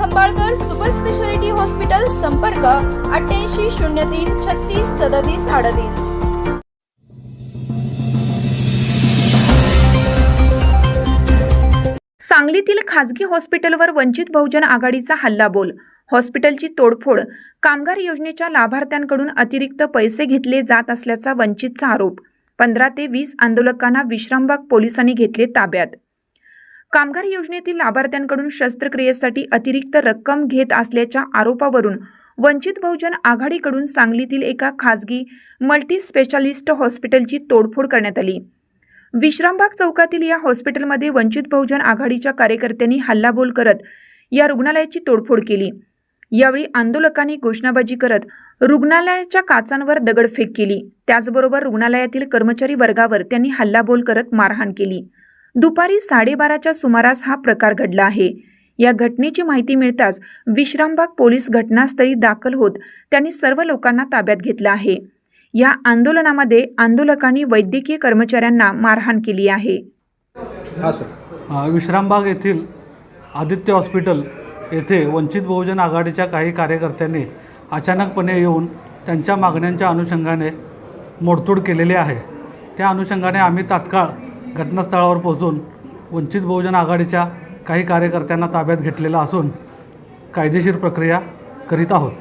Khambalkar super speciality hospital संपर्क अठ्ठ्याऐंशी शून्य तीन छत्तीस सदतीस अडतीस. सांगलीतील खाजगी हॉस्पिटलवर वंचित बहुजन आघाडीचा हल्लाबोल. हॉस्पिटलची तोडफोड. कामगार योजनेच्या लाभार्थ्यांकडून अतिरिक्त पैसे घेतले जात असल्याचा वंचितचा आरोप. पंधरा ते वीस आंदोलकांना विश्रामबाग पोलिसांनी घेतले ताब्यात. कामगार योजनेतील लाभार्थ्यांकडून शस्त्रक्रियेसाठी अतिरिक्त रक्कम घेत असल्याच्या आरोपावरून वंचित बहुजन आघाडीकडून सांगलीतील एका खाजगी मल्टी स्पेशालिस्ट हॉस्पिटलची तोडफोड करण्यात आली. विश्रामबाग चौकातील या हॉस्पिटलमध्ये वंचित बहुजन आघाडीच्या कार्यकर्त्यांनी हल्लाबोल करत या रुग्णालयाची तोडफोड केली. यावेळी आंदोलकांनी घोषणाबाजी करत रुग्णालयाच्या काचांवर दगडफेक केली. त्याचबरोबर रुग्णालयातील कर्मचारी वर्गावर त्यांनी हल्लाबोल करत मारहाण केली. दुपारी साडेबाराच्या सुमारास हा प्रकार घडला आहे. या घटनेची माहिती मिळताच विश्रामबाग पोलीस घटनास्थळी दाखल होत त्यांनी सर्व लोकांना ताब्यात घेतलं आहे. या आंदोलनामध्ये आंदोलकांनी वैद्यकीय कर्मचाऱ्यांना मारहाण केली आहे. हां विश्रामबाग येथील आदित्य हॉस्पिटल येथे वंचित बहुजन आघाडीच्या काही कार्यकर्त्यांनी अचानकपणे येऊन त्यांच्या मागण्यांच्या अनुषंगाने मोडतोड केलेली आहे. त्या अनुषंगाने आम्ही तात्काळ घटनास्थळावर पोहोचून वंचित बहुजन आघाडीच्या काही कार्यकर्त्यांना ताब्यात घेतलेला असून कायदेशीर प्रक्रिया करीत आहोत.